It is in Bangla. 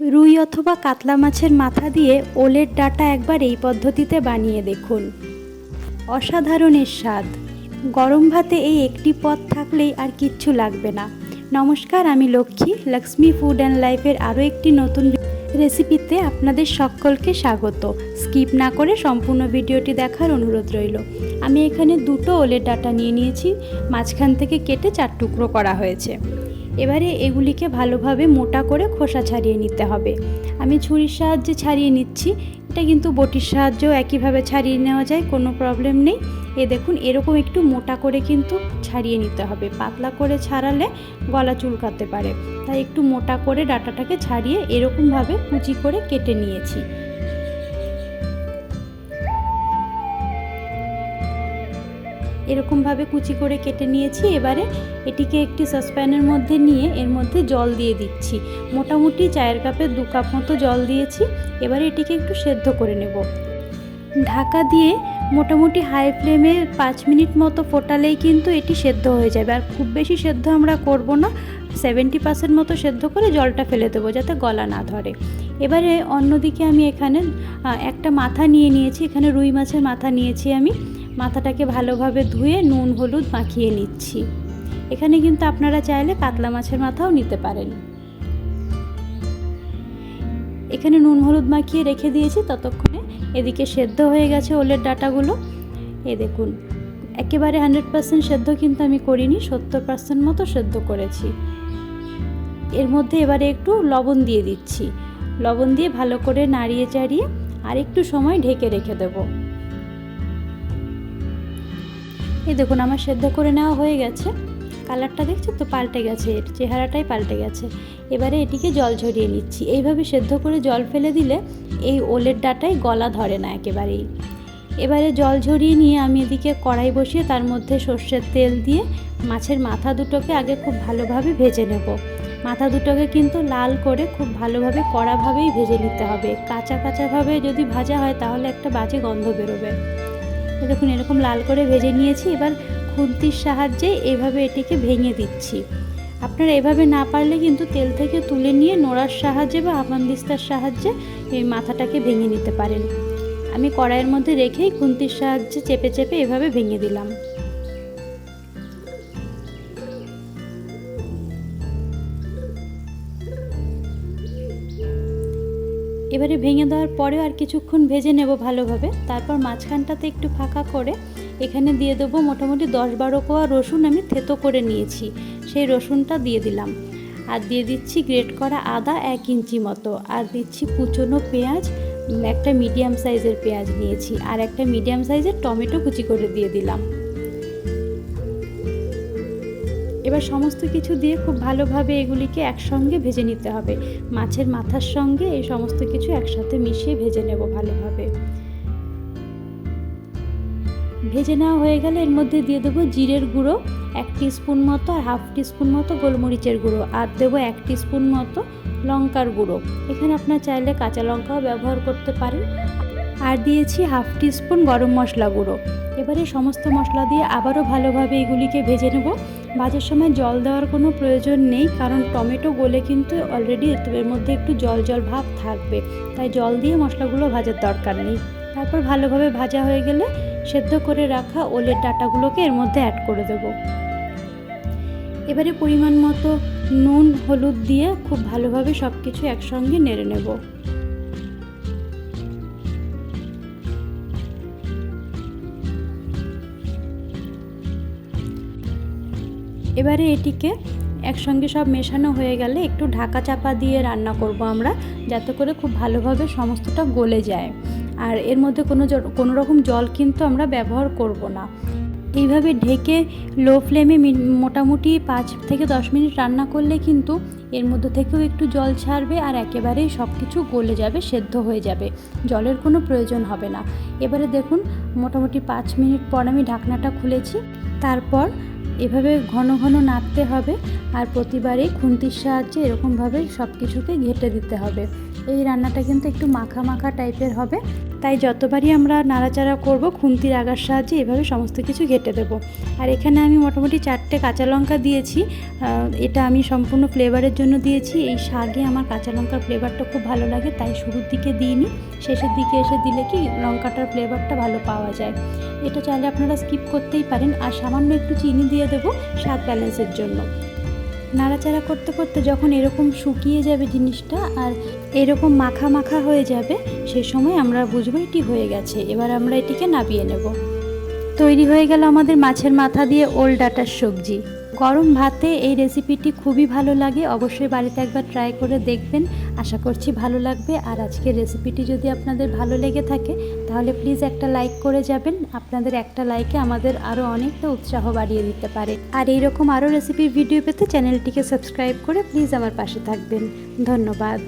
রুই অথবা কাতলা মাছের মাথা দিয়ে ওলের ডাটা একবার এই পদ্ধতিতে বানিয়ে দেখুন। অসাধারণের স্বাদ। গরম ভাতে এই একটি পদ থাকলেই আর কিচ্ছু লাগবে না। নমস্কার, আমি লক্ষ্মী লক্ষ্মী ফুড অ্যান্ড লাইফের আরও একটি নতুন রেসিপিতে আপনাদের সকলকে স্বাগত। স্কিপ না করে সম্পূর্ণ ভিডিওটি দেখার অনুরোধ রইল। আমি এখানে দুটো ওলের ডাটা নিয়ে নিয়েছি। মাঝখান থেকে কেটে চার টুকরো করা হয়েছে। এবারে এগুলিকে ভালোভাবে মোটা করে খোসা ছাড়িয়ে নিতে হবে। আমি ছুরির সাহায্যে ছাড়িয়ে নিচ্ছি। এটা কিন্তু বটির সাহায্যেও একইভাবে ছাড়িয়ে নেওয়া যায়, কোনো প্রবলেম নেই। এ দেখুন, এরকম একটু মোটা করে কিন্তু ছাড়িয়ে নিতে হবে। পাতলা করে ছাড়ালে গলা চুলকাতে পারে। তাই একটু মোটা করে ডাটাটাকে ছাড়িয়ে এরকমভাবে কুচি করে কেটে নিয়েছি। এরকমভাবে কুচি করে কেটে নিয়েছি। এবারে এটিকে একটি সসপ্যানের মধ্যে নিয়ে এর মধ্যে জল দিয়ে দিচ্ছি। মোটামুটি চায়ের কাপে দু কাপ মতো জল দিয়েছি। এবারে এটিকে একটু সেদ্ধ করে নেব। ঢাকা দিয়ে মোটামুটি হাই ফ্লেমে পাঁচ মিনিট মতো ফোটালেই কিন্তু এটি সেদ্ধ হয়ে যাবে। আর খুব বেশি সেদ্ধ আমরা করব না। সেভেন্টি পার্সেন্ট মতো সেদ্ধ করে জলটা ফেলে দেবো যাতে গলা না ধরে। এবারে অন্যদিকে আমি এখানে একটা মাথা নিয়ে নিয়েছি। এখানে রুই মাছের মাথা নিয়েছি আমি। মাথাটাকে ভালোভাবে ধুয়ে নুন, হলুদ মাখিয়ে নিচ্ছি। এখানে কিন্তু আপনারা চাইলে কাতলা মাছের মাথাও নিতে পারেন। এখানে নুন, হলুদ মাখিয়ে রেখে দিয়েছি ততক্ষণে। এদিকে সেদ্ধ হয়ে গেছে ওলের ডাটাগুলো। এ দেখুন, একেবারে হান্ড্রেড পার্সেন্ট সেদ্ধ কিন্তু আমি করিনি, সত্তর পার্সেন্ট মতো সেদ্ধ করেছি। এর মধ্যে এবারে একটু লবণ দিয়ে দিচ্ছি। লবণ দিয়ে ভালো করে নাড়িয়ে চাড়িয়ে আর একটু সময় ঢেকে রেখে দেবো। এই দেখুন, আমার সেদ্ধ করে নেওয়া হয়ে গেছে। কালারটা দেখছ তো? পাল্টে গেছে। এর চেহারাটাই পাল্টে গেছে। এবারে এটিকে জল ঝরিয়ে নিচ্ছি। এইভাবে সেদ্ধ করে জল ফেলে দিলে এই ওলের ডাটাই গলা ধরে না একেবারেই। এবারে জল ঝরিয়ে নিয়ে আমি এদিকে কড়াই বসিয়ে তার মধ্যে সর্ষের তেল দিয়ে মাছের মাথা দুটোকে আগে খুব ভালোভাবে ভেজে নেব। মাথা দুটোকে কিন্তু লাল করে খুব ভালোভাবে কড়াভাবেই ভেজে নিতে হবে। কাঁচা কাঁচাভাবে যদি ভাজা হয় তাহলে একটা বাজে গন্ধ বেরোবে। দেখুন, এরকম লাল করে ভেজে নিয়েছি। এবার খুন্তির সাহায্যে এভাবে এটিকে ভেঙে দিচ্ছি। আপনারা এভাবে না পারলে কিন্তু তেল থেকে তুলে নিয়ে নোড়ার সাহায্যে বা হামানদিস্তার সাহায্যে এই মাথাটাকে ভেঙে নিতে পারেন। আমি কড়াইয়ের মধ্যে রেখেই খুন্তির সাহায্যে চেপে চেপে এভাবে ভেঙে দিলাম। এবারে ভেঙে দেওয়ার পরেও আর কিছুক্ষণ ভেজে নেব ভালোভাবে। তারপর মাঝখানটাতে একটু ফাঁকা করে এখানে দিয়ে দেবো মোটামুটি দশ বারো কোয়া রসুন আমি থেতো করে নিয়েছি। সেই রসুনটা দিয়ে দিলাম। আর দিয়ে দিচ্ছি গ্রেট করা আদা এক ইঞ্চি মতো। আর দিচ্ছি কুচনো পেঁয়াজ, একটা মিডিয়াম সাইজের পেঁয়াজ নিয়েছি। আর একটা মিডিয়াম সাইজের টমেটো কুচি করে দিয়ে দিলাম। এবার সমস্ত কিছু দিয়ে খুব ভালোভাবে এগুলিকে একসঙ্গে ভেজে নিতে হবে। মাছের মাথার সঙ্গে এই সমস্ত কিছু একসাথে মিশিয়ে ভেজে নেব ভালোভাবে। ভেজে নেওয়া হয়ে গেলে এর মধ্যে দিয়ে দেবো জিরের গুঁড়ো, এক স্পুন মতো আর হাফ স্পুন মতো গোলমরিচের গুঁড়ো। আর দেবো এক স্পুন মতো লঙ্কার গুঁড়ো। এখানে আপনার চাইলে কাঁচা লঙ্কাও ব্যবহার করতে পারেন। আর দিয়েছি হাফ স্পুন গরম মশলা গুঁড়ো। এবারে সমস্ত মশলা দিয়ে আবারও ভালোভাবে এগুলিকে ভেজে নেব। ভাজার সময় জল দেওয়ার কোনো প্রয়োজন নেই, কারণ টমেটো গলে কিন্তু অলরেডি এর মধ্যে একটু জল জল ভাব থাকবে। তাই জল দিয়ে মশলাগুলো ভাজার দরকার নেই। তারপর ভালোভাবে ভাজা হয়ে গেলে সেদ্ধ করে রাখা ওলের ডাটাগুলোকে এর মধ্যে অ্যাড করে দেব। এবারে পরিমাণ মতো নুন, হলুদ দিয়ে খুব ভালোভাবে সব কিছু একসঙ্গে নেড়ে নেব। এবারে এটিকে একসঙ্গে সব মেশানো হয়ে গেলে একটু ঢাকা চাপা দিয়ে রান্না করব আমরা, যাতে করে খুব ভালোভাবে সমস্তটা গলে যায়। আর এর মধ্যে কোনো কোনো রকম জল কিন্তু আমরা ব্যবহার করব না। এইভাবে ঢেকে লো ফ্লেমে মোটামুটি পাঁচ থেকে দশ মিনিট রান্না করলে কিন্তু এর মধ্যে থেকেও একটু জল ছাড়বে আর একেবারেই সব কিছু গলে যাবে, সেদ্ধ হয়ে যাবে। জলের কোনো প্রয়োজন হবে না। এবারে দেখুন, মোটামুটি পাঁচ মিনিট পর আমি ঢাকনাটা খুলেছি। তারপর এভাবে ঘন ঘন নাড়তে হবে আর প্রতিবারই খুন্তির সাহায্যে এরকমভাবে সব কিছুকে ঘেঁটে দিতে হবে। এই রান্নাটা কিন্তু একটু মাখা মাখা টাইপের হবে। তাই যতবারই আমরা নাড়াচাড়া করব, খুন্তির আগার সাহায্যে এভাবে সমস্ত কিছু ঘেটে দেবো। আর এখানে আমি মোটামুটি চারটে কাঁচা লঙ্কা দিয়েছি। এটা আমি সম্পূর্ণ ফ্লেভারের জন্য দিয়েছি। এই শাকে আমার কাঁচা লঙ্কার ফ্লেভারটা খুব ভালো লাগে, তাই শুরুর দিকে দিইনি। শেষের দিকে এসে দিলে কি লঙ্কাটার ফ্লেভারটা ভালো পাওয়া যায়। এটা চাইলে আপনারা স্কিপ করতেই পারেন। আর সামান্য একটু চিনি দিয়ে দেবো স্বাদ ব্যালেন্সের জন্য। নাড়াচাড়া করতে করতে যখন এরকম শুকিয়ে যাবে জিনিসটা আর এরকম মাখা মাখা হয়ে যাবে, সে সময় আমরা বুঝব এটি হয়ে গেছে। এবার আমরা এটিকে নাবিয়ে নেব। তৈরি হয়ে গেল আমাদের মাছের মাথা দিয়ে ওল ডাটার সবজি। গরম ভাতে এই রেসিপিটি খুবই ভালো লাগে। অবশ্যই বাড়িতে একবার ট্রাই করে দেখবেন। আশা করছি ভালো লাগবে। আর আজকের রেসিপিটি যদি আপনাদের ভালো লেগে থাকে, তাহলে প্লিজ একটা লাইক করে যাবেন। আপনাদের একটা লাইকে আমাদের আরও অনেকটা উৎসাহ বাড়িয়ে দিতে পারে। আর এইরকম আরও রেসিপির ভিডিও পেতে চ্যানেলটিকে সাবস্ক্রাইব করে প্লিজ আমার পাশে থাকবেন। ধন্যবাদ।